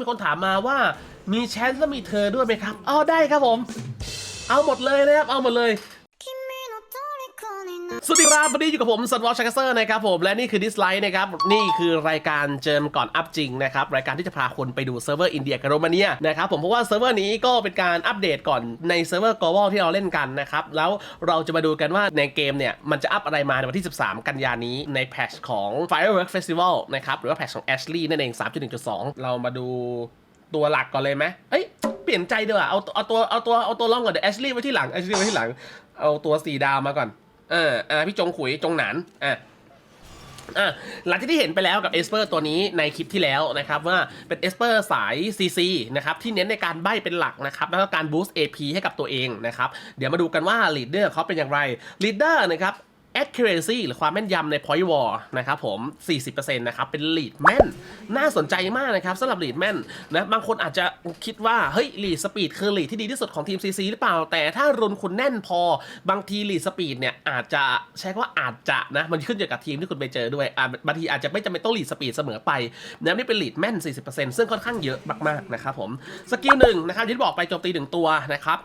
มีคนถามมาว่ามีแชนซ์และมีเธอด้วยไหมครับ อ๋อได้ครับผม เอาหมดเลยนะครับ เอาหมดเลย สวัสดีครับวันนี้อยู่กับผมซันวอลชักเซอร์นะครับผมและนี่คือดิสไลท์นะครับนี่คือรายการเจิมก่อนอัพจริงนะครับรายการที่จะพาคนไปดูเซิร์ฟเวอร์อินเดียกับโรมาเนียนะครับผมเพราะว่าเซิร์ฟเวอร์นี้ก็เป็นการอัปเดตก่อนในเซิร์ฟเวอร์ global ที่เราเล่นกันนะครับแล้วเราจะมาดูกันว่าในเกมเนี่ยมันจะอัปอะไรมาในวันที่ 13 กันยานี้ในแพทชของ Firework Festival นะครับหรือว่าแพทชของ Ashley นั่นเอง 3.1.2 เรามาดูตัวหลักก่อนเลยไหมเอ้ยเปลี่ยนใจดีกว่าเอาเอาตัวเอาตัวเอาตัวล่องก่อนเดี๋ยว Ashley ไว้ที่หลัง Ashley ไว้ที่หลังเอาตัวสีดาวมาก่อน เอออ่าพี่จงขุยจงหนานอะอะหลังจากที่เห็นไปแล้วกับเอสเปอร์ตัวนี้ในคลิปที่แล้วนะครับว่าเป็นเอสเปอร์สาย CC นะครับที่เน้นในการใบ้เป็นหลักนะครับแล้วก็การบูสต์ AP ให้กับตัวเองนะครับเดี๋ยวมาดูกันว่าลีดเดอร์เขาเป็นอย่างไรลีดเดอร์นะครับ accuracy หรือความแม่นยำใน point war นะครับผม 40%นะครับ เป็น lead แม่น น่าสนใจมากนะครับสำหรับ lead แม่นนะ บางคนอาจจะคิดว่า เฮ้ย lead speed คือ lead ที่ดีที่สุดของทีม CC หรือเปล่า แต่ถ้ารุนคุณแน่นพอ บางที lead speed เนี่ย อาจจะใช้คำว่าอาจจะนะ มันขึ้นอยู่กับทีมที่คุณไปเจอด้วยบางทีอาจจะไม่จำเป็นต้อง lead speed เสมอไปนะนี่เป็น lead แม่น 40%ซึ่งค่อนข้างเยอะมากๆนะครับผม สกิลหนึ่งนะครับที่บอกไปโจมตีหนึ่งตัวนะครับ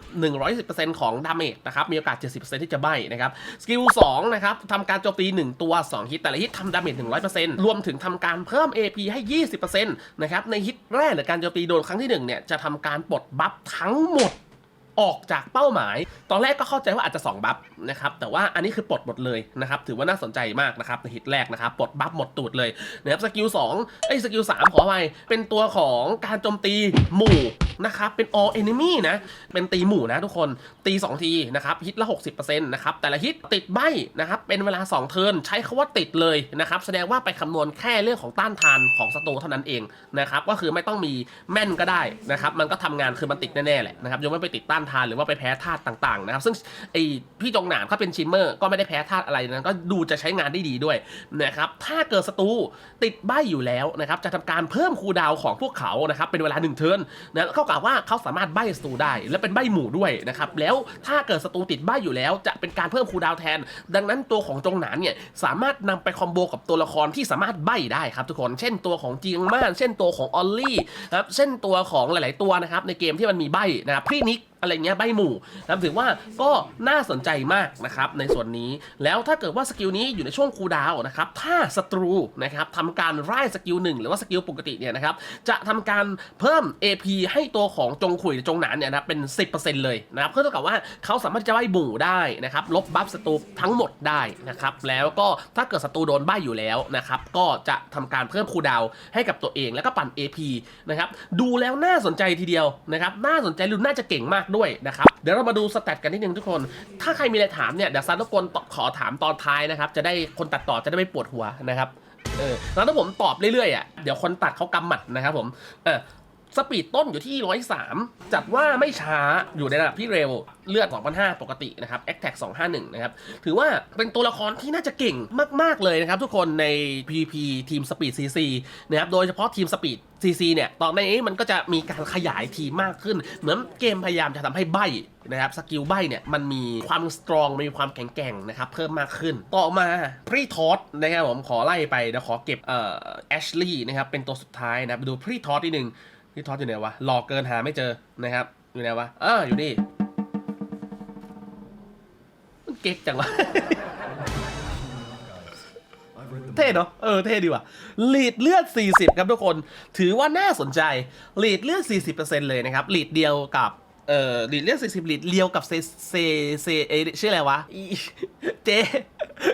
110%ของดาเมจนะครับ มีโอกาส 70%ที่จะใบ้นะครับ สกิล2นะครับทำการโจมตี 1 ตัว 2 ฮิตแต่ละฮิตทำดาเมจ100%รวมถึงทำการเพิ่ม AP ให้ 20%นะครับในฮิตแรกหรือการโจมตีโดนครั้งที่1เนี่ยจะทำการปลดบัฟทั้งหมด ออกจากเป้าหมาย ตอนแรกก็เข้าใจว่าอาจจะ 2 บัฟนะครับ แต่ว่าอันนี้คือปลดหมดเลยนะครับ ถือว่าน่าสนใจมากนะครับในฮิตแรกนะครับ ปลดบัฟหมดตูดเลยนะครับ สกิล2ไอ้ยสกิล3ขอไปเป็นตัวของการโจมตีหมู่นะครับ เป็น all enemy นะ เป็นตีหมู่นะทุกคน ตี 2 ทีนะครับ ฮิตละ 60%นะครับ แต่ละฮิตติดใบนะครับ เป็นเวลา 2 เทิร์นใช้คาว่าติดเลยนะครับ แสดงว่าไปคำนวณแค่เรื่องของต้านทานของศัตรูเท่านั้นเองนะครับ ก็คือไม่ต้องมีแม่นก็ได้นะครับ มันก็ทำงานคือมันติดแน่ๆแหละนะครับยกเว้นไปติดต้านทานหรือว่าไปแพ้ธาตุต่างๆนะครับ ซึ่งไอพี่จงหนานเขาเป็นชิมเมอร์ก็ไม่ได้แพ้ธาตุอะไรนะก็ดูจะใช้งานได้ดีด้วยนะครับถ้าเกิดศัตรูติดใบอยู่แล้วนะครับจะทำการเพิ่มคูดาวของพวกเขานะครับเป็นเวลาหนึ่งเทิร์นนะเขากับว่าเขาสามารถใบศัตรูได้ และเป็นใบหมู่ด้วยนะครับแล้วถ้าเกิดศัตรูติดใบอยู่แล้ว จะเป็นการเพิ่มคูดาวแทน ดังนั้นตัวของจงหนานเนี่ยสามารถนำไปคอมโบกับตัวละครที่สามารถใบได้ครับทุกคน เช่นตัวของจียงม่านเช่นตัวของออลลี่นะครับเช่นตัวของหลาย ๆ ตัวนะครับในเกมที่มันมีใบนะครับพี่นิก อะไรเงี้ยใบหมู่นะถือว่าก็น่าสนใจมากนะครับในส่วนนี้แล้วถ้าเกิดว่าสกิลนี้อยู่ในช่วงคูดาวนะครับถ้าศัตรูนะครับทำการไล่สกิลหนึ่งหรือว่าสกิลปกติเนี่ยนะครับจะทำการเพิ่ม AP ให้ตัวของจงขุยหรือจงหนานเนี่ยนะครับเป็น 10%เลยนะครับเพื่อเท่ากับว่าเขาสามารถจะใบหมู่ได้นะครับลบบัฟศัตรูทั้งหมดได้นะครับแล้วก็ถ้าเกิดศัตรูโดนใบอยู่แล้วนะครับก็จะทำการเพิ่มคูดาวให้กับตัวเองแล้วก็ปั่น AP นะครับดูแล้วน่าสนใจทีเดียวนะครับน่าสนใจลุ้นน่าจะเก่งมากด้วยนะครับ เดี๋ยวเรามาดูสแตทกันนิดนึงทุกคน ถ้าใครมีอะไรถามเนี่ยเดี๋ยวซันทุกคนตอบขอถามตอนท้ายนะครับ จะได้คนตัดต่อจะได้ไม่ปวดหัวนะครับเออแล้วถ้าผมตอบเรื่อยๆอะเดี๋ยวคนตัดเขากำหมัดนะครับผมเออ สปีดต้นอยู่ที่ 103 จัดว่าไม่ช้าอยู่ในระดับที่เร็ว เลือด 2,500 ปกตินะครับ a t t a c 251 นะครับ ถือว่าเป็นตัวละครที่น่าจะเก่งมาก ๆ เลยนะครับ ทุกคนใน PVP ทีมสปีด CC นะครับ โดยเฉพาะทีมสปีด CC เนี่ย ตอนนี้มันก็จะมีการขยายทีมมากขึ้น เหมือนเกมพยายามจะทำให้ใบนะครับสกิลใบเนี่ยมันมีความสตรองมีความแข็งแกร่งนะครับเพิ่มมากขึ้น ต่อมาพรีทอสนะครับผมขอไล่ไปเดี๋ยวขอเก็บเอ่อแอชลีย์นะครับเป็นตัวสุดท้ายนะไปดูพรีทอสนิดนึง พี่ท็อตอยู่ไหนวะหลอกเกินหาไม่เจอนะครับ อยู่ไหนวะอ่าอยู่นี่มันเก๊กจังวะเท่เนาะเออเท่ดีว่ะลีดเลือด 40 ครับทุกคน ถือว่าน่าสนใจลีดเลือด 40%เลยนะครับลีดเดียวกับเอ่อลีดเลือด40ลีดเดียวกับเซเซเซเอชื่ออะไรวะอีเจ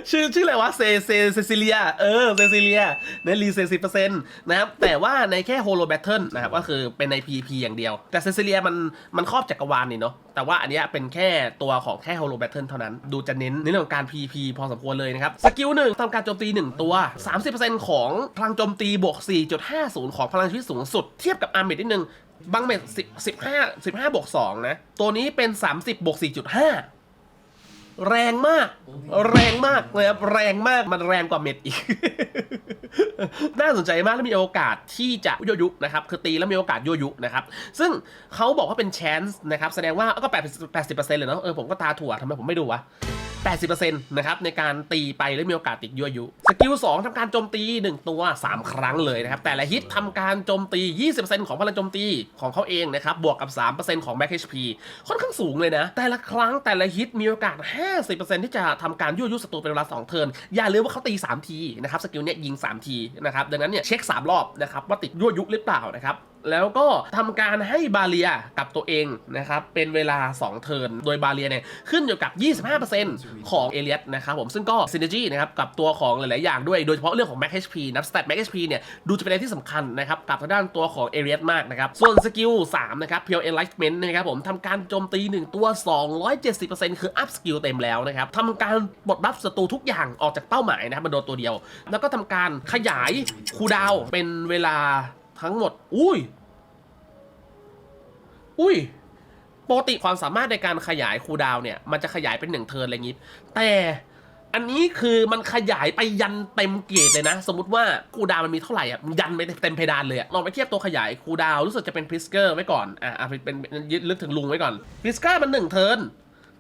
ชื่อชื่ออะไรวะเซเซเซซิเลียเออเซซิเลียในรีเซ10%นต์นะครับ แต่ว่าในแค่โฮโลแบทเทิลนะครับก็คือเป็นใน PVP อย่างเดียว แต่เซซิเลียมันมันครอบจักรวาลนี่เนาะแต่ว่าอันนี้เป็นแค่ตัวของแค่โฮโลแบทเทิลเท่านั้น ดูจะเน้นในเรื่องของการ PVP พอสมควรเลยนะครับ สกิลหนึ่งทำการโจมตี 1 ตัว 30%ของพลังโจมตีบวก 4.50 ของพลังชีวิตสูงสุดเทียบกับอาร์เมดนิดนึงบางเม็ดสิบสิบห้าสิบห้าบวกสองนะ ตัวนี้เป็นสามสิบบวกสี่จุดห้า แรงมาก แรงมากเลยครับแรงมากมันแรงกว่าเม็ดอีก น่าสนใจมากและมีโอกาสที่จะโยยุนะครับคือตีแล้วมีโอกาสโยยุนะครับซึ่งเขาบอกว่าเป็น chance นะครับแสดงว่าก็แปดสิบเปอร์เซ็นต์เลยเนาะเออผมก็ตาถั่วทำไมผมไม่ดูวะ 80%นะครับในการตีไปแล้วมีโอกาสติดยั่วยุ สกิล 2ทำการโจมตี 1 ตัว 3 ครั้งเลยนะครับ แต่ละฮิตทำการโจมตี 20%ของพลังโจมตีของเขาเองนะครับ บวกกับ 3%ของ Max HP ค่อนข้างสูงเลยนะ แต่ละครั้งแต่ละฮิตมีโอกาส 50%ที่จะทำการยั่วยุศัตรูเป็นเวลา 2 เทิร์น อย่าลืมว่าเขาตี 3 ทีนะครับ สกิลเนี้ยยิง 3 ทีนะครับ ดังนั้นเนี่ยเช็ค 3 รอบนะครับว่าติดยั่วยุหรือเปล่านะครับแล้วก็ทำการให้บาเลียกับตัวเองนะครับเป็นเวลา 2 เทิร์นโดยบาเลียเนี่ยขึ้นอยู่กับ 25%ของเอเลียสนะครับผมซึ่งก็ซินเนจีนะครับกับตัวของหลาย ๆ อย่างด้วยโดยเฉพาะเรื่องของ Max HP นะสแตท Max HP เนี่ยดูจะเป็นอะไรที่สำคัญนะครับกับทางด้านตัวของเอเลียสมากนะครับส่วนสกิล3นะครับ Pure Enlightenment นะครับผมทำการโจมตี 1 ตัว 270%คืออัพสกิลเต็มแล้วนะครับทำการบดบัฟศัตรูทุกอย่างออกจากเป้าหมายนะครับมันโดนตัวเดียว แล้วก็ทำการขยายคูดาวเป็นเวลา ทั้งหมด อุ้ย อุ้ยปกติความสามารถในการขยายคูดาวเนี่ย มันจะขยายเป็นหนึ่งเทิร์นอะไรงี้ แต่อันนี้คือมันขยายไปยันเต็มเกรดเลยนะ สมมติว่าคูดาวมันมีเท่าไหร่อะมันยันไปเต็มเพดานเลยลองไปเทียบตัวขยายคูดาวรู้สึกจะเป็นพริสเกอร์ไว้ก่อนอะเป็นเป็นเป็นยึดลึกถึงลุงไว้ก่อนพริสเกอร์มันหนึ่งเทิร์น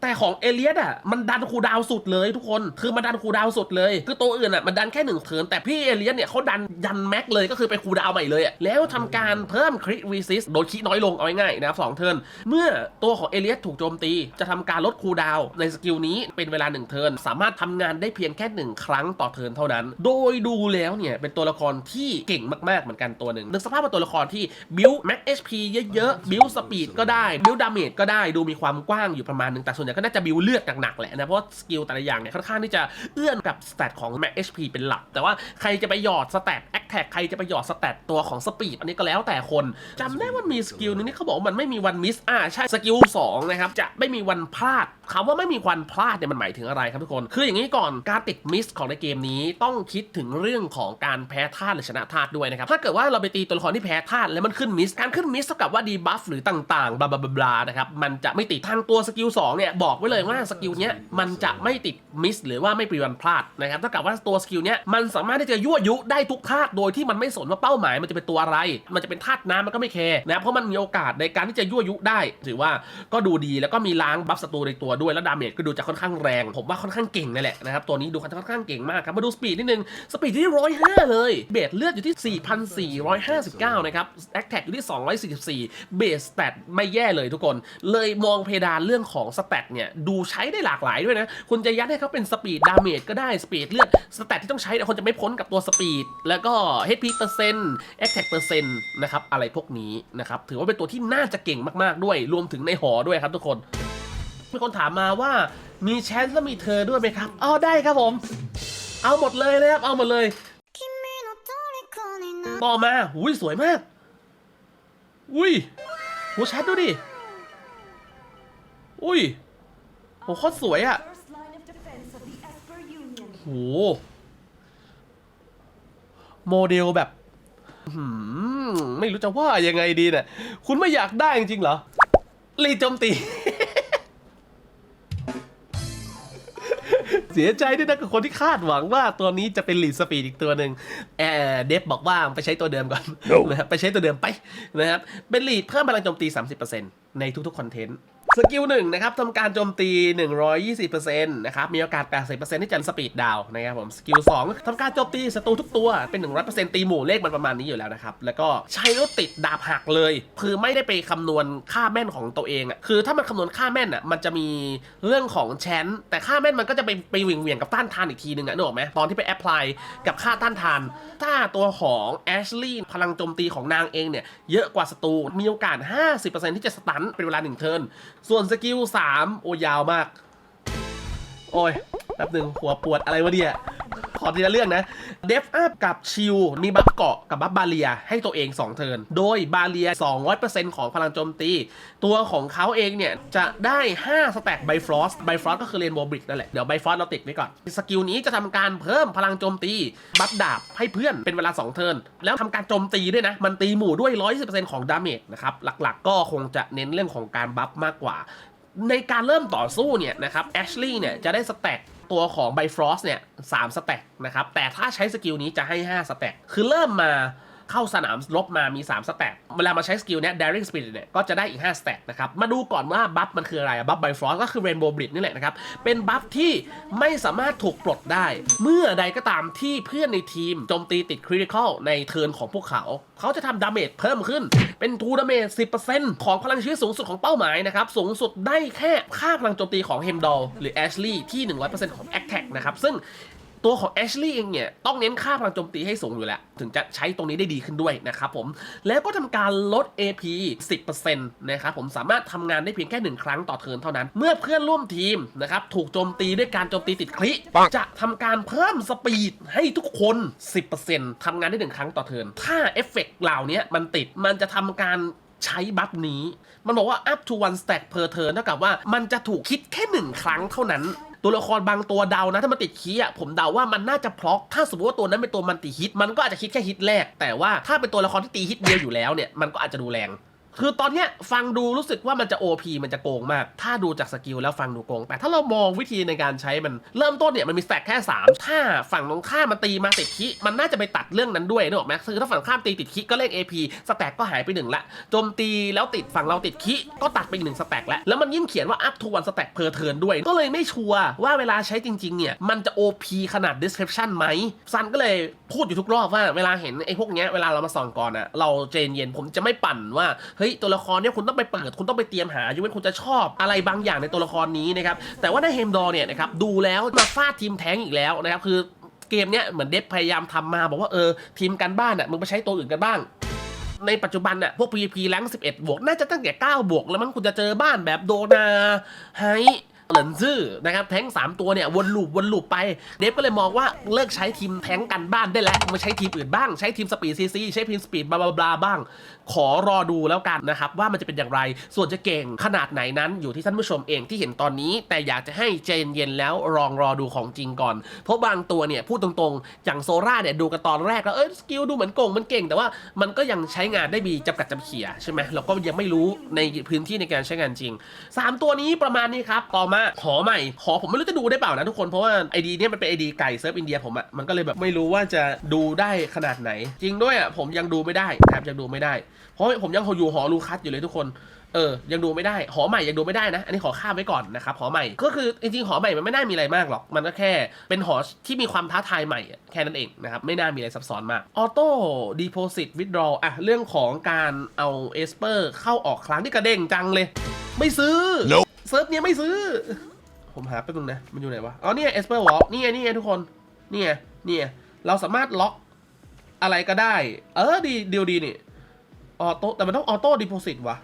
แต่ของเอเลียสอะมันดันคูดาวสุดเลยทุกคน คือมันดันคูดาวสุดเลย คือตัวอื่นอะมันดันแค่หนึ่งเทิร์นแต่พี่เอเลียสเนี่ยเขาดันยันแม็กเลยก็คือไปคูดาวใหม่เลยอะแล้วทำการเพิ่มคริรีซิสโดยคิน้อยลงเอาง่ายๆนะครับสองเทิร์นเมื่อตัวของเอเลียสถูกโจมตี จะทำการลดคูดาวในสกิลนี้เป็นเวลาหนึ่งเทิร์นสามารถทำงานได้เพียงแค่หนึ่งครั้งต่อเทิร์นเท่านั้น โดยดูแล้วเนี่ยเป็นตัวละครที่เก่งมากๆเหมือนกันตัวหนึ่งนึกสภาพเป็นตัวละครที่บิวแม็ก HP เยอะๆบิวสปีดก็ได้บิวดาเมจก็ได้ดูมีความกว้างอยู่ประมาณหนึงแต่ส่วนใหญ่ก็น่าจะบิวเลือดหนักๆแหละนะ เพราะว่าสกิลแต่ละอย่างเนี่ยค่อนข้างที่จะเอื้อนกับสเตตของ Max HP เป็นหลัก แต่ว่าใครจะไปหยอดสเตตแอคแท็กใครจะไปหยอดสเตตตัวของสปีดอันนี้ก็แล้วแต่คนจำได้ว่ามีสกิลนึงที่เขาบอกว่ามันไม่มีวันมิสอ่าใช่สกิล2นะครับจะไม่มีวันพลาดคำว่าไม่มีวันพลาดเนี่ยมันหมายถึงอะไรครับทุกคน คืออย่างนี้ก่อนการติดมิสของในเกมนี้ต้องคิดถึงเรื่องของการแพ้ธาตุหรือชนะธาตุด้วยนะครับ ถ้าเกิดว่าเราไปตีตัวละครที่แพ้ธาตุแล้วมันขึ้นมิส การขึ้นมิสเท่ากับว่าดีบัฟหรือต่างๆบลาบลาบลานะครับ มันจะไม่ติดทางตัวสกิล2เนี่ยบอกไว้เลยว่าสกิลเนี้ยมันจะไม่ติดมิสหรือว่าไม่ปรีวันพลาดนะครับเท่ากับว่าตัวสกิลเนี้ยมันสามารถที่จะยั่วยุได้ทุกธาตุโดยที่มันไม่สนว่าเป้าหมายมันจะเป็นตัวอะไร มันจะเป็นธาตุน้ำมันก็ไม่แคร์นะครับเพราะมันมีโอกาสในการที่จะยั่วยุได้ ถือว่าก็ดูดีแล้วก็มีล้างบัฟศัตรูในตัวด้วยแล้วดาเมจก็ดูจะค่อนข้างแรง ผมว่าค่อนข้างเก่งเลยแหละนะครับตัวนี้ดูค่อนข้างเก่งมากครับมาดูสปีดนิดนึงสปีดที่ร้อยห้าเลยเบสเลือดอยู่ที่ 4,459นะครับแอคแท็กอยู่ที่ 244 เบสสแตทไม่แย่เลยทุกคน เลยมองเพดานเรื่องของสแตทเนี่ยดูใช้ได้หลากหลายด้วยนะ คุณจะยัดให้เขาเป็นสปีดดาเมจก็ได้สปีดเลือดสแตทที่ต้องใช้เนี่คนจะไม่พ้นกับตัวสปีดแล้วก็ HP เปอร์เซ็นต์แอคแท็กเปอร์เซ็นต์นะครับอะไรพวกนี้นะครับถือว่าเป็นตัวที่น่าจะเก่งมากๆด้วย รวมถึงในหอด้วยครับทุกคนมีคนถามมาว่ามีแชนและมีเธอด้วยไหมครับอ๋อได้ครับผม เอาหมดเลยนะครับเอาหมดเลย ต่อมาอุ้ยสวยมาก อุ้ยหัวชัดดูดิ อุ้ย หโคตรสวยอะ First line of defense of the Esper Union. โหโมเดลแบบหืมไม่รู้จะว่ายังไงดีเนี่ยคุณไม่อยากได้จริงๆเหรอ รีโจมตี เสียใจด้วยนะกับคนที่คาดหวังว่าตัวนี้จะเป็นลีดสปีดอีกตัวหนึ่งแอร์เดฟบอกว่าไปใช้ตัวเดิมก่อนนะครับไปใช้ตัวเดิมไปนะครับเป็นลีดเพิ่มพลังโจมตี 30%ในทุกๆคอนเทนต์ สกิลหนึ่งนะครับทำการโจมตี 120%นะครับ มีโอกาส 80%ที่จะสปีดดาวนะครับผม สกิล2ทำการโจมตีศัตรูทุกตัว เป็น 100%ตีหมู่เลขมันประมาณนี้อยู่แล้วนะครับ แล้วก็ใช้แล้วติดดาบหักเลย คือไม่ได้ไปคำนวณค่าแม่นของตัวเองอะ คือถ้ามันคำนวณค่าแม่นอะ มันจะมีเรื่องของแชนแต่ค่าแม่นมันก็จะไปไปเหวี่ยงเวียงกับต้านทานอีกทีนึงอะนึกออกไหมตอนที่ไปแอพพลายกับค่าต้านทาน ถ้าตัวของแอชลีย์พลังโจมตีของนางเองเนี่ยเยอะกว่าศัตรู มีโอกาส 50%ที่จะสตันเป็นเวลา1เทิร์นส่วนสกิลสามโอ้ยาวมาก โอ้ยแป๊บหนึ่งหัวปวดอะไรวะเนี่ย ขอทีละเรื่องนะเดฟอัพกับชิลมีบัฟเกาะกับบัฟบาเลียให้ตัวเอง 2 เทิร์น โดยบาเลีย 200%ของพลังโจมตี ตัวของเขาเองเนี่ย จะได้ 5 สแต็กไบฟรอสไบฟรอสก็คือเรนโบว์บริกนั่นแหละ เดี๋ยวไบฟรอสเราติดไว้ก่อน สกิลนี้จะทำการเพิ่มพลังโจมตี บัฟดาบให้เพื่อนเป็นเวลา 2 เทิร์น แล้วทำการโจมตีด้วยนะ มันตีหมู่ด้วย 120%ของดาเมจนะครับหลักๆ ก็คงจะเน้นเรื่องของการบัฟมากกว่าในการเริ่มต่อสู้เนี่ยนะครับแอชลีย์เนี่ยจะได้สแต็ก ตัวของไบฟรอสเนี่ยสามสแต็กนะครับแต่ถ้าใช้สกิลนี้จะให้ 5 สแต็กคือเริ่มมา เข้าสนามรบมามี 3 สแตทเวลามาใช้สกิลเนี้ย daring spirit เนี่ยก็จะได้อีก 5 สแตทนะครับ มาดูก่อนว่าบัฟมันคืออะไรบัฟไบฟรอสก็คือ rainbow bridge นี่แหละนะครับ เป็นบัฟที่ไม่สามารถถูกปลดได้ เมื่อใดก็ตามที่เพื่อนในทีมโจมตีติด critical ในเทิร์นของพวกเขา เขาจะทำดาเมจเพิ่มขึ้นเป็นทูดาเมจ 10%ของพลังชีวิตสูงสุดของเป้าหมายนะครับสูงสุดได้แค่ค่าพลังโจมตีของเฮมดอลหรือแอชลีย์ที่ 100%ของ Attack นะครับซึ่ง ตัวของ Ashley เองเนี่ยต้องเน้นค่าพลังโจมตีให้สูงอยู่แล้ว ถึงจะใช้ตรงนี้ได้ดีขึ้นด้วยนะครับผม แล้วก็ทำการลด AP 10%นะครับผมสามารถทำงานได้เพียงแค่ 1 ครั้งต่อเทิร์นเท่านั้น เมื่อเพื่อนร่วมทีมนะครับถูกโจมตีด้วยการโจมตีติดคลิจะทำการเพิ่มสปีดให้ทุกคน 10%ทำงานได้ 1 ครั้งต่อเทิร์นถ้าเอฟเฟกต์เหล่านี้มันติดมันจะทำการใช้บัฟนี้ มันบอกว่า up to one stack per turn เท่ากับว่ามันจะถูกคิดแค่หนึ่งครั้งเท่านั้น ตัวละครบางตัวเดานะถ้ามันติดคีย์อะผมเดาว่ามันน่าจะพล็อกถ้าสมมติว่าตัวนั้นเป็นตัวมันติฮิต มันก็อาจจะคิดแค่ฮิตแรก แต่ว่าถ้าเป็นตัวละครที่ตีฮิตเดียวอยู่แล้วเนี่ยมันก็อาจจะดูแรง คือตอนเนี้ยฟังดูรู้สึกว่ามันจะ OP มันจะโกงมาก ถ้าดูจากสกิลแล้วฟังดูโกง แต่ถ้าเรามองวิธีในการใช้มันเริ่มต้นเนี่ยมันมีสแต็กแค่ 3 ถ้าฝั่งตรงข้ามมันตีมาติดคิมันน่าจะไปตัดเรื่องนั้นด้วยนึกออกไหมคือถ้าฝั่งข้ามตีติดคิก็เลข AP สแต็กก็หายไปหนึ่งละโจมตีแล้วติดฝั่งเราติดคิก็ตัดไปอีกหนึ่งสแต็กแล้วแล้วมันยิ่งเขียนว่า up to one stack per turn ด้วย ก็เลยไม่ชัวร์ว่าเวลาใช้จริงๆเนี่ยมันจะ OP ขนาด description ไหมซันก็เลยพูดอยู่ทุกรอบว่าเวลาเห็นไอ้พวกเนี้ยเวลาเรามาส่องก่อนอะเราเจนเย็นผมจะไม่ปั่นว่าเฮ้ยตัวละครเนี่ยคุณต้องไปเปิด คุณต้องไปเตรียมหาอยู่เว้นคุณจะชอบอะไรบางอย่างในตัวละครนี้นะครับแต่ว่าในเฮมดอร์เนี่ยนะครับดูแล้วมาฟาดทีมแท้งอีกแล้วนะครับคือเกมเนี้ยเหมือนเดฟพยายามทำมาบอกว่าเออทีมกันบ้านอะมึงไปใช้ตัวอื่นกันบ้างในปัจจุบันน่ะพวก PVP แรง11 บวก น่าจะตั้งแต่ 9 บวก แล้วมั้งคุณจะเจอบ้านแบบโดนาไฮ เหลินซื่อนะครับแท้ง3 ตัวเนี่ยวนลูปวนลูปไป เดฟก็เลยมองว่าเลิกใช้ทีมแท้งกันบ้านได้แล้วมาใช้ทีมอื่นบ้างใช้ทีมสปีดซีซีใช้ทีมสปีดบลาบลาบลาบ้าง ขอรอดูแล้วกันนะครับว่ามันจะเป็นอย่างไร ส่วนจะเก่งขนาดไหนนั้นอยู่ที่ท่านผู้ชมเองที่เห็นตอนนี้ แต่อยากจะให้ใจเย็นๆแล้วลองรอดูของจริงก่อน เพราะบางตัวเนี่ยพูดตรงๆอย่างโซล่าเนี่ยดูกันตอนแรกแล้วเอ้ยสกิลดูเหมือนโกงมันเก่ง แต่ว่ามันก็ยังใช้งานได้มีจำกัดจำเขี่ยใช่ไหมเราก็ยังไม่รู้ในพื้นที่ในการใช้งานจริง 3 ตัวนี้ประมาณนี้ครับต่อมาขอใหม่ขอผมไม่รู้จะดูได้เปล่านะทุกคนเพราะว่าไอดีเนี่ยมันเป็นไอดีไก่เซิร์ฟอินเดียผมอะมันก็เลยแบบไม่รู้ว่าจะดูได้ขนาดไหน จริงด้วยอะผมยังดูไม่ได้นะครับยังดูไม่ได้ เพราะผมยังอยู่หอลูคัสอยู่เลยทุกคนเออ ยังดูไม่ได้ หอใหม่ยังดูไม่ได้นะ อันนี้ขอข้ามไว้ก่อนนะครับ หอใหม่ ก็คือจริงๆ หอใหม่มันไม่น่ามีอะไรมากหรอก มันก็แค่เป็นหอที่มีความท้าทายใหม่ แค่นั้นเองนะครับ ไม่น่ามีอะไรซับซ้อนมาก ออโต้ดีโพสิตวิดรออะ เรื่องของการเอาเอสเปอร์เข้าออกครั้งที่กระเด้งจังเลย ไม่ซื้อ เซิร์ฟเนี้ยไม่ซื้อ ผมหาไปตรงนะ มันอยู่ไหนวะ อ๋อเนี่ยเอสเปอร์วอลนี่ไงนี่ไงทุกคน นี่ไงนี่ไงเราสามารถล็อกอะไรก็ได้ เออดีเดียวดีนี่ ออโต้ แต่มันต้องออโต้ดิโพสิตวะ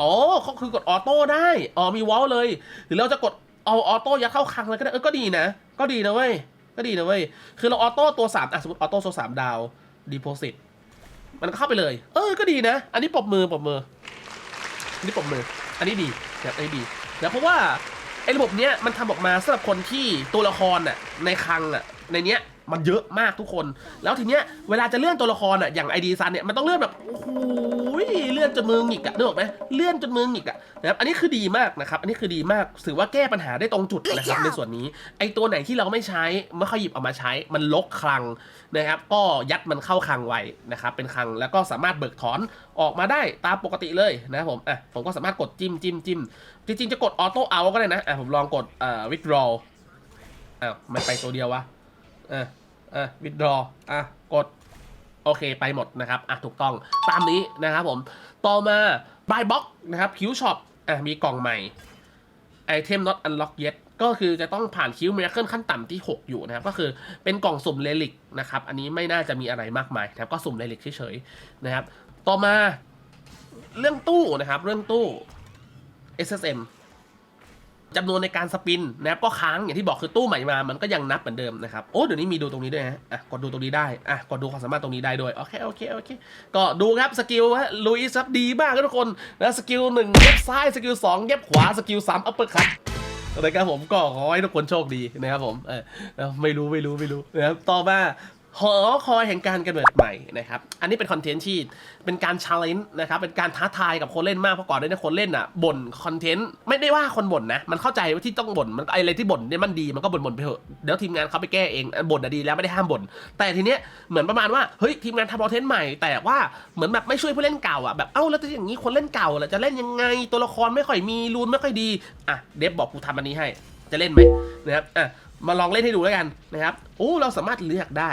อ๋อเขาคือกดออโต้ได้ อ๋อมีวอลเลย หรือเราจะกดเอาออโต้ยัดเข้าคลังเลยก็ได้ เออก็ดีนะ ก็ดีนะเว้ย ก็ดีนะเว้ย คือเราออโต้ตัวสามอะสมมติออโต้ตัวสามดาวดิโพสิตมันก็เข้าไปเลย เออ ก็ดีนะ อันนี้ปรบมือปรบมือ อันนี้ปรบมือ อันนี้ดีนะครับอันนี้ดีนะเพราะว่าไอ้ระบบเนี้ยมันทำออกมาสำหรับคนที่ตัวละครน่ะในคลังอะในเนี้ย มันเยอะมากทุกคน แล้วทีเนี้ยเวลาจะเลื่อนตัวละครอะอย่างไอดีซันเนี่ยมันต้องเลื่อนแบบโอ้โหเลื่อนจนมือหงิกอะนึกออกไหมเลื่อนจนมือหงิกอะนะครับอันนี้คือดีมากนะครับอันนี้คือดีมากถือว่าแก้ปัญหาได้ตรงจุดนะครับในส่วนนี้ไอตัวไหนที่เราไม่ใช้ไม่ค่อยหยิบเอามาใช้ มันลกคลังนะครับก็ยัดมันเข้าคลังไว้นะครับเป็นคลังแล้วก็สามารถเบิกถอนออกมาได้ตามปกติเลยนะครับผมอะผมก็สามารถกดจิ้มจิ้มจิ้มจริงๆจะกดออโต้เอาก็ได้นะอะผมลองกดอ่า withdraw อ้าวมันไปตัวเดียววะ อะอะ withdraw อะกดโอเคไปหมดนะครับอะถูกต้องตามนี้นะครับผมต่อมา buy box นะครับคิวช็อปอะมีกล่องใหม่ item not unlock yet ก็คือจะต้องผ่านคิวมิราเคิลขั้นต่ำที่ 6 อยู่นะครับ ก็คือเป็นกล่องสุ่มเลลิกนะครับ อันนี้ไม่น่าจะมีอะไรมากมายนะครับ ก็สุ่มเลลิกเฉยๆนะครับ ต่อมาเรื่องตู้นะครับ เรื่องตู้ SSM จำนวนในการสปินนะครับก็ค้างอย่างที่บอกคือตู้ใหม่มามันก็ยังนับเหมือนเดิมนะครับโอ้เดี๋ยวนี้มีดูตรงนี้ด้วยนะอะกดดูตรงนี้ได้อะกดดูความสามารถตรงนี้ได้ด้วยโอเคโอเคโอเคก็ดูครับสกิลฮะลุยส์ครับดีมากทุกคนนะสกิลหนึ่งเย็บซ้ายสกิลสองเย็บขวาสกิลสามอัปเปอร์คัตนะครับผมก็ขอให้ทุกคนโชคดีนะครับผมเออไม่รู้ไม่รู้ไม่รู้นะครับต่อมา หอคอยแห่งการกำเนิดใหม่นะครับ อันนี้เป็นคอนเทนต์ที่เป็นการชาเลนจ์นะครับ เป็นการท้าทายกับคนเล่นมากเพราะก่อนหน้านี้คนเล่นอะบ่นคอนเทนต์ไม่ได้ว่าคนบ่นนะ มันเข้าใจว่าที่ต้องบ่นมันไออะไรที่บ่นเนี่ยมันดีมันก็บ่นบ่นไปเถอะเดี๋ยวทีมงานเขาไปแก้เองอะบ่นอะดีแล้วไม่ได้ห้ามบ่นแต่ทีเนี้ยเหมือนประมาณว่าเฮ้ยทีมงานทำคอนเทนต์ใหม่ แต่ว่าเหมือนแบบไม่ช่วยผู้เล่นเก่าอะแบบเอ้าแล้วถ้าอย่างนี้คนเล่นเก่าล่ะจะเล่นยังไงตัวละครไม่ค่อยมีรูนไม่ค่อยดีอะเดฟบอกกูทำอันนี้ให้จะเล่นไหมนะครับอะมาลองเล่นให้ดูแล้วกันนะครับโอ้เราสามารถเลือกได้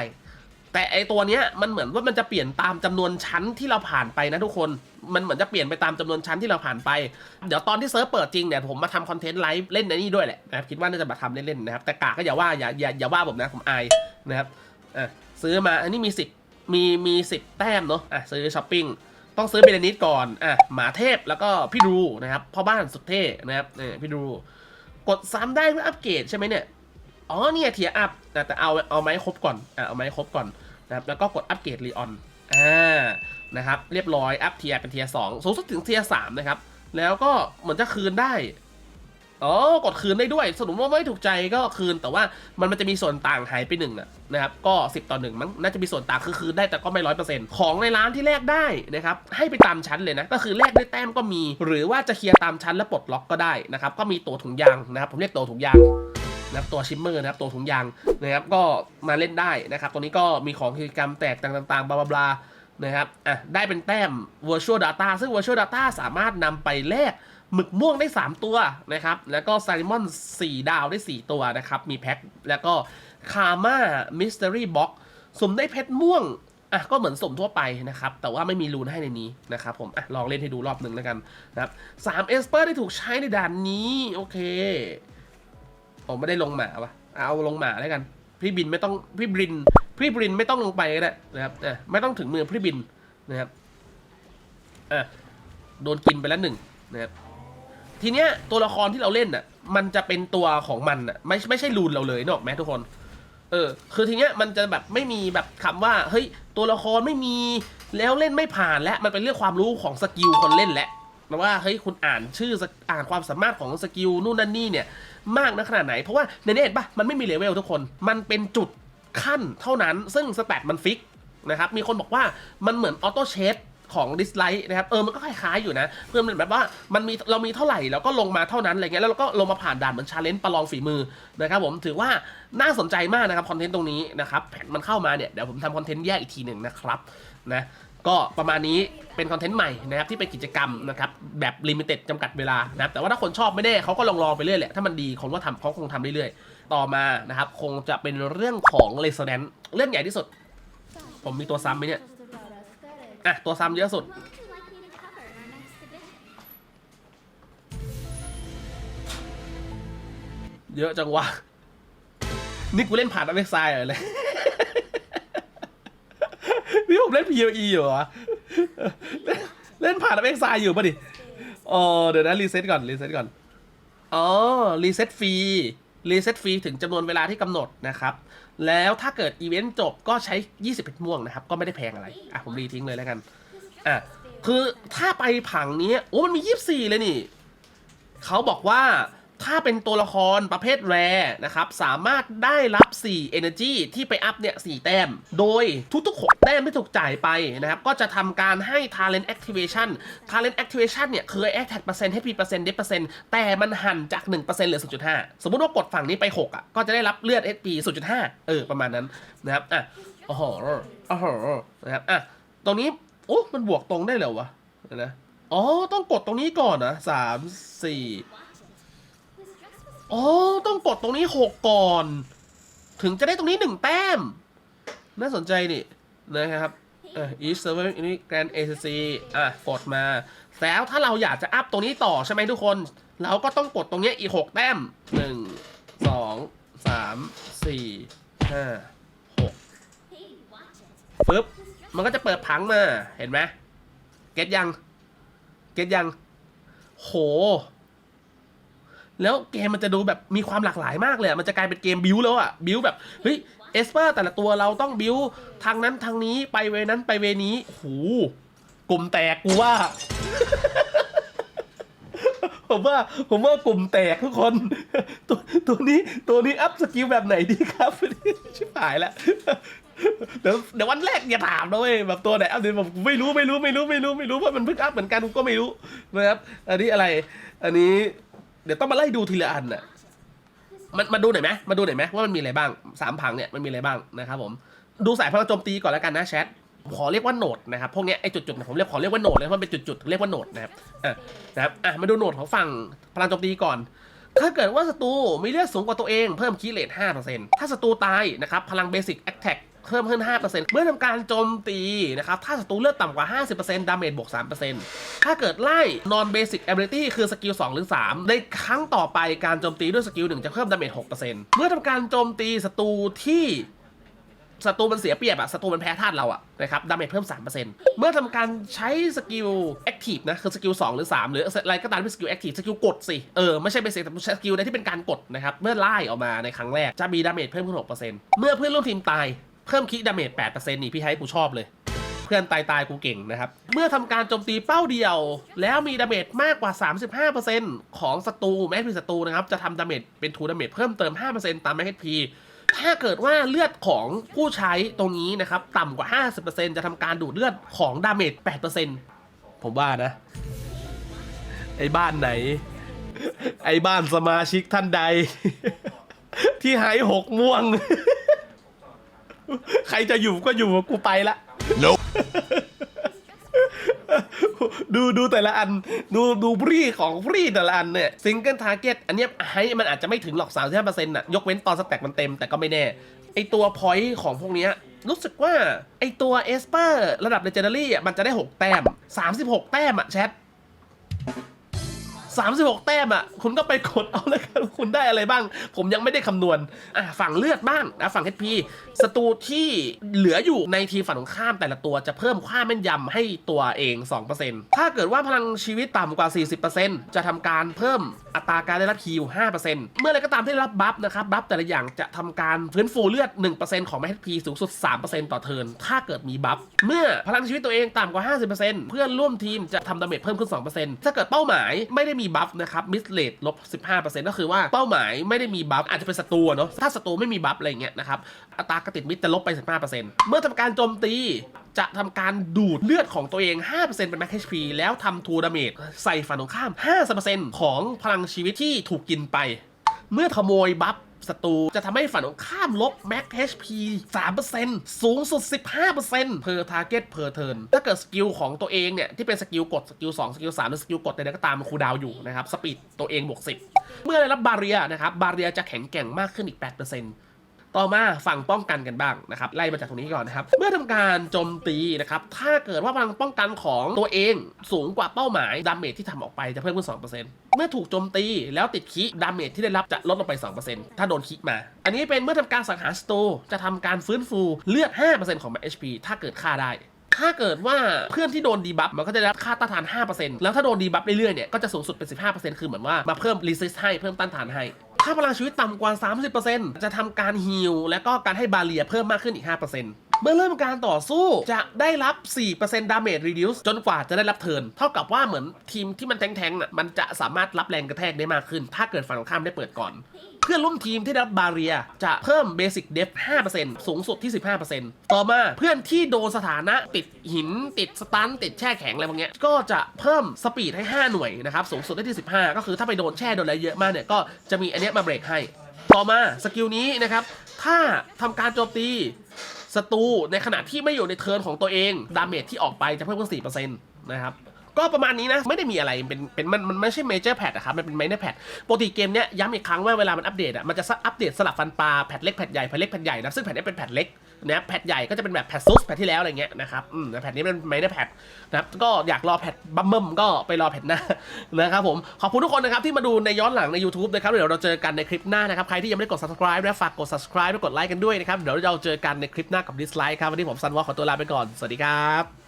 แต่ไอตัวเนี้ยมันเหมือนว่ามันจะเปลี่ยนตามจำนวนชั้นที่เราผ่านไปนะทุกคน มันเหมือนจะเปลี่ยนไปตามจำนวนชั้นที่เราผ่านไป เดี๋ยวตอนที่เซิร์ฟเปิดจริงเนี่ยผมมาทำคอนเทนต์ไลฟ์เล่นในนี่ด้วยแหละนะครับคิดว่าน่าจะมาทำเล่นๆนะครับแต่กาก็อย่าว่าอย่าอย่าอย่าว่าผมนะผมอายนะครับอะซื้อมาอันนี้มีสิบมีมีสิบแต้มเนาะอะซื้อช้อปปิ้งต้องซื้อเบลนิดก่อนอะหมาเทพแล้วก็พี่รูนะครับพ่อบ้านสุดเท่นะครับเนี่ยพี่รูกดซ้ำได้เพื่ออัปเกรดใช่ไหมเนี่ยอ๋อเนี่ยเทียอัพแต่เอาเอาไม้ครบก่อนอะเอาไม้ครบก่อน นะครับแล้วก็กดอัปเกรดรีออนอ่านะครับเรียบร้อยอัพเทียเป็นเทียสองสูงสุดถึงเทียสามนะครับแล้วก็เหมือนจะคืนได้อ๋อกดคืนได้ด้วยสรุปว่าไม่ถูกใจก็คืนแต่ว่ามันมันจะมีส่วนต่างหายไปหนึ่งอะนะครับก็ 10 ต่อหนึ่งมั้งน่าจะมีส่วนต่างคือคืนได้แต่ก็ไม่ร้อยเปอร์เซ็นต์ของในร้านที่แลกได้นะครับให้ไปตามชั้นเลยนะก็คือแลกด้วยแต้มก็มี หรือว่าจะเคลียร์ตามชั้นแล้วปลดล็อกก็ได้นะครับก็มีตัวถุงยางนะครับผมเรียกตัวถุงยาง นะครับตัวชิมเมอร์นะครับตัวถุงยางนะครับก็มาเล่นได้นะครับตัวนี้ก็มีของกิจกรรมแตกต่างๆบลาบลานะครับอะได้เป็นแต้ม virtual data ซึ่ง virtual data สามารถนำไปแลกหมึกม่วงได้ 3 ตัวนะครับ แล้วก็ไซมอน4 ดาวได้ 4 ตัวนะครับ มีแพ็ค แล้วก็คา m ่ามิส t ต r y box สุ่มได้เพชรม่วง อะ ก็เหมือนสุ่มทั่วไปนะครับ แต่ว่าไม่มีรูนให้ในนี้นะครับผม อะ ลองเล่นให้ดูรอบหนึ่งแล้วกันนะครับสามเอสเปอร์ได้ถูกใช้ในด่านนี้ โอเค ผมไม่ได้ลงหมาวะเอาลงหมาแล้วกัน พี่บินไม่ต้องพี่บิน พี่บินไม่ต้องลงไปก็ได้นะครับอะไม่ต้องถึงมือพี่บินนะครับอะโดนกินไปแล้วหนึ่งนะครับทีเนี้ยตัวละครที่เราเล่นอะ มันจะเป็นตัวของมันอะไม่ไม่ใช่รูนเราเลยนอกไหมทุกคน เออ คือทีเนี้ยมันจะแบบไม่มีแบบคำว่า เฮ้ย ตัวละครไม่มีแล้วเล่นไม่ผ่านและมันเป็นเรื่องความรู้ของสกิลคนเล่นแหละ ว่าเฮ้ยคุณอ่านชื่ออ่านความสามารถของสกิลนู่นนั่นนี่เนี่ยมากนะขนาดไหน เพราะว่าในเห็นปะมันไม่มีเลเวลทุกคนมันเป็นจุดขั้นเท่านั้น ซึ่งสแตทมันฟิกนะครับมีคนบอกว่ามันเหมือนออโต้เชดของดิสไลท์นะครับเออมันก็คล้ายๆอยู่นะเพื่อนแบบว่ามันมีเรามีเท่าไหร่แล้วก็ลงมาเท่านั้นอะไรเงี้ยแล้วเราก็ลงมาผ่านด่านเหมือนชาเลนจ์ประลองฝีมือนะครับผมถือว่าน่าสนใจมากนะครับคอนเทนต์ตรงนี้นะครับแผ่นมันเข้ามาเนี่ยเดี๋ยวผมทำคอนเทนต์แยกอีกทีหนึ่งนะครับนะ ก็ประมาณนี้เป็นคอนเทนต์ใหม่นะครับที่เป็นกิจกรรมนะครับแบบลิมิเต็ดจำกัดเวลานะครับแต่ว่าถ้าคนชอบไม่แน่เขาก็ลองลองๆไปเรื่อยแหละถ้ามันดีคนก็ทำเขาคงทำเรื่อยๆ ต่อมานะครับคงจะเป็นเรื่องของเลสแนนเรื่องใหญ่ที่สุด ผมมีตัวซ้ำไหมเนี่ยอะตัวซ้ำเยอะสุด เยอะจังวะนี่กูเล่นผ่านอเมซายเลย นี่ผมเล่น POE อยู่เหรอเล่นเล่นผ่านอเมซายอยู่ป่ะดิอ๋อเดี๋ยวนะรีเซ็ตก่อนรีเซ็ตก่อนอ๋อรีเซ็ตฟรีรีเซ็ตฟรีถึงจำนวนเวลาที่กำหนดนะครับ แล้วถ้าเกิดอีเวนต์จบก็ใช้ 20เพชรม่วงนะครับ ก็ไม่ได้แพงอะไร อะ ผมรีทิ้งเลยแล้วกัน อะ คือถ้าไปผังนี้ โอ้มันมี 24 เลยนี่ เขาบอกว่า ถ้าเป็นตัวละครประเภทแรนะครับ สามารถได้รับ 4 Energy ที่ไปอัพเนี่ย 4 แต้ม โดยทุกๆ 6 แต้มที่ถูกจ่ายไปนะครับ ก็จะทำการให้ Talent Activation Talent Activation เนี่ย คือ Attack เปอร์เซ็นต์ HP เปอร์เซ็นต์ Death เปอร์เซ็นต์แต่มันหั่นจาก 1%เหลือ 0.5 สมมุติว่ากดฝั่งนี้ไป 6 อะ ก็จะได้รับเลือด HP 0.5 เออ ประมาณนั้นนะครับ อะโอ้โหโอ้โหนะครับ อะ ตรงนี้ โอ้ มันบวกตรงได้เหรอวะนะ อ๋อ ต้องกดตรงนี้ก่อนนะสามสี่ อ๋อ ต้องกดตรงนี้หกก่อน ถึงจะได้ตรงนี้หนึ่งแต้ม น่าสนใจนี่นะครับเออ each server อันนี้ grand ACC อะกดมา แล้วถ้าเราอยากจะอัพตรงนี้ต่อใช่ไหมทุกคน เราก็ต้องกดตรงเนี้ยอีกหกแต้มหนึ่งสองสามสี่ห้าหก Hey, watch it. ปึ๊บ มันก็จะเปิดผังมา เห็นไหม เก็ตยัง เก็ตยัง โห แล้วเกมมันจะดูแบบมีความหลากหลายมากเลยมันจะกลายเป็นเกมบิวแล้วอะบิวแบบเฮ้ยเอสเปอร์แต่ละตัวเราต้องบิวทางนั้นทางนี้ไปเวนั้นไปเวนี้โหกลุ่มแตกกูว่า ผมว่าผมว่ากลุ่มแตกทุกคน ตัวตัวนี้ตัวนี้อัพสกิลแบบไหนดีครับชิบหายแล้วเดี๋ยวเดี๋ยววันแรกอย่าถามนะเว้ยแบบตัวไหนอัปเดตผมไม่รู้ไม่รู้ไม่รู้ไม่รู้ไม่รู้เพราะมันเพิ่งอัพเหมือนกันกูก็ไม่รู้นะครับอันนี้อะไร อันนี้ เดี๋ยวต้องมาไล่ดูทีละอันน่ะมันมาดูหน่อยไหมมาดูหน่อยไหมว่ามันมีอะไรบ้างสามผังเนี่ยมันมีอะไรบ้างนะครับผมดูสายพลังโจมตีก่อนแล้วกันนะแชทขอเรียกว่าโหนดนะครับพวกนี้ไอ้จุดๆนี่ยผมเรียกขอเรียกว่าโหนดเลยเพราะมันเป็นจุดๆเรียกว่าโหนดนะครับอะนะครับอะมาดูโหนดของฝั่งพลังโจมตีก่อน ถ้าเกิดว่าศัตรูมีเลือดสูงกว่าตัวเองเพิ่มคีเลต5%ถ้าศัตรูตายนะครับพลังเบสิกแอคแท็ก เพิ่มขึ้น 5%เมื่อทำการโจมตีนะครับ ถ้าศัตรูเลือดต่ำกว่า 50%ดาเมจบวก 3%ถ้าเกิดไล่ non basic ability คือสกิล 2 หรือ 3 ในครั้งต่อไปการโจมตีด้วยสกิล 1 จะเพิ่มดาเมจ 6%เมื่อทำการโจมตีศัตรูที่ศัตรูมันเสียเปรียบอะศัตรูมันแพ้ธาตุเราอะนะครับดาเมจเพิ่ม 3%เมื่อทำการใช้สกิลแอคทีฟนะ คือสกิล 2 หรือ 3 หรืออะไรก็ตามที่เป็นสกิลแอคทีฟสกิลกดสิ เออ ไม่ใช่เบสิกแต่สกิลใดที่เป็นการกดนะครับ เมื่อไล่ออกมาในครั้งแรกจะมีดาเมจเพิ่มขึ้น 6%เมื่อเพื่อนร่วมทีมตาย พิ่มคิดาเมจ8%นี่พี่ไฮกูชอบเลย เพื่อนตายตายกูเก่งนะครับ เมื่อทำการโจมตีเป้าเดียว แล้วมีดาเมจมากกว่า 35%ของศัตรูแม้เป็นศัตรูนะครับ จะทำดาเมจเป็นทูดาเมจเพิ่มเติม 5%ตามแม HP ถ้าเกิดว่าเลือดของผู้ใช้ตรงนี้นะครับ ต่ำกว่า 50%จะทำการดูดเลือดของดาเมจ8%ผมว่านะ ไอ้บ้านไหน ไอ้บ้านสมาชิกท่านใด ที่หายหกม่วง ใครจะอยู่ก็อยู่กูไปละ ดูดูแต่ละอัน ดูดูบรีของบรีแต่ละอันเนี่ยซิงเกิลทาร์เก็ตอันเนี้ยให้มันอาจจะไม่ถึงหรอก 35%น่ะ ยกเว้นตอนสแต็กมันเต็มแต่ก็ไม่แน่ ไอตัวพอยต์ของพวกเนี้ยรู้สึกว่า ไอตัวเอสเปอร์ระดับเลเจนดารี่อะมันจะได้ 6 แต้ม 36 แต้มอะแชท 36 แต้มอะ คุณก็ไปกดเอาแล้วกันคุณได้อะไรบ้าง ผมยังไม่ได้คำนวณอะฝั่งเลือดบ้างนะฝั่ง HP ศัตรูที่เหลืออยู่ในทีมฝั่งตรงข้ามแต่ละตัวจะเพิ่มค่าแม่นยำให้ตัวเอง 2%ถ้าเกิดว่าพลังชีวิตต่ำกว่า 40%จะทำการเพิ่มอัตราการได้รับฮิว5%เมื่อไรก็ตามที่ได้รับบัฟนะครับ บัฟแต่ละอย่างจะทำการฟื้นฟูเลือด 1%ของ HP สูงสุด 3%ต่อเทิร์น ถ้าเกิดมีบัฟ เมื่อพลังชีวิตตัวเองต่ำกว่า 50%เพื่อนร่วมทีมจะทำดาเมจเพิ่มขึ้น 2%ถ้าเกิดเป้าหมายไม่ได้มีบัฟนะครับ มิสเลดลบ 15%ก็คือว่าเป้าหมายไม่ได้มีบัฟ อาจจะเป็นศัตรูเนาะ ถ้าศัตรูไม่มีบัฟอะไรอย่างเงี้ยนะครับ อัตรากระติดมิดจะลบไป 15%เมื่อทำการโจมตีจะทำการดูดเลือดของตัวเอง 5%เป็น max HP แล้วทำทูดาเมจใส่ฝั่งตรงข้าม 50%ของพลังชีวิตที่ถูกกินไป เมื่อขโมยบัฟศัตรูจะทำให้ฝั่งตรงข้ามลบ max HP 3%สูงสุด 15% per target per turn ถ้าเกิดสกิลของตัวเองเนี่ย ที่เป็นสกิลกด สกิล 2 สกิล 3 หรือสกิลกดใดๆก็ตามมันคูดาวอยู่นะครับ สปีดตัวเองบวก 10 เมื่อได้รับบาเรียนะครับ บาเรียจะแข็งแกร่งมากขึ้นอีก 8% ต่อมาฝั่งป้องกันกันบ้างนะครับไล่มาจากตรงนี้ก่อนนะครับ เมื่อทำการโจมตีนะครับถ้าเกิดว่าพลังป้องกันของตัวเองสูงกว่าเป้าหมายดาเมจที่ทำออกไปจะเพิ่มขึ้น2%เมื่อถูกโจมตีแล้วติดคิดาเมจที่ได้รับจะลดลงไป 2%ถ้าโดนคิมา อันนี้เป็นเมื่อทำการสังหารสโตร์จะทำการฟื้นฟูเลือด 5%ของ HP ถ้าเกิดฆ่าได้ถ้าเกิดว่าเพื่อนที่โดนดีบัฟมันก็จะได้รับค่าต้านทาน 5%แล้วถ้าโดนดีบัฟเรื่อยๆเนี่ยก็จะสูงสุดเป็น 15%คือเหมือนว่ามาเพิ่มรีซิสให้เพิ่มต้านทานให้ ถ้าพลังชีวิตต่ำกว่า 30%จะทำการฮิลและก็การให้บาเรียเพิ่มมากขึ้นอีก 5%เมื่อเริ่มการต่อสู้จะได้รับ 4% damage reduce จนกว่าจะได้รับเทิร์นเท่ากับว่าเหมือนทีมที่มันแทงๆน่ะ มันจะสามารถรับแรงกระแทกได้มากขึ้น ถ้าเกิดฝั่งตรงข้ามได้เปิดก่อน พื่อนร่วมทีมที่ได้รับบาเรีย จะเพิ่มเบสิกเดฟ5%สูงสุดที่ 15%ต่อมาเพื่อนที่โดนสถานะติดหินติดสตันติดแช่แข็งอะไรพวกเนี้ยก็จะเพิ่มสปีดให้ 5 หน่วยนะครับ สูงสุดได้ที่ 15 ก็คือถ้าไปโดนแช่โดนอะไรเยอะมากเนี่ยก็จะมีอันเนี้ยมาเบรกให้ ต่อมาสกิลนี้นะครับถ้าทำการโจมตีศัตรูในขณะที่ไม่อยู่ในเทิร์นของตัวเองดาเมจที่ออกไปจะเพิ่มขึ้น4%นะครับ ก็ประมาณนี้นะ ไม่ได้มีอะไรเป็นเป็นมันมันไม่ใช่เมเจอร์แพดอะครับมันเป็นไมเนอร์แพดปกติเกมเนี้ยย้ำอีกครั้งว่าเวลามันอัปเดตอะมันจะอัปเดตสลับฟันปลาแพดเล็กแพดใหญ่แพดเล็กแพดใหญ่นะซึ่งแพดนี้เป็นแพดเล็กนะแพดใหญ่ก็จะเป็นแบบแพดซุสแพดที่แล้วอะไรเงี้ยนะครับอืมแต่แพดนี้เป็นไมเนอร์แพดนะครับก็อยากรอแพดบัมเบิมก็ไปรอแพดหน้านะครับผมขอบคุณทุกคนนะครับที่มาดูในย้อนหลังใน YouTube นะครับเดี๋ยวเราเจอกันในคลิปหน้านะครับใครที่ยังไม่ได้กด subscribe และฝากกด subscribe และกดไลค์กันด้วยนะครับเดี๋ยวเราเจอกันในคลิปหน้ากับ dislike ครับวันนี้ผมซันวอลขอตัวลาไปก่อนสวัสดีครับ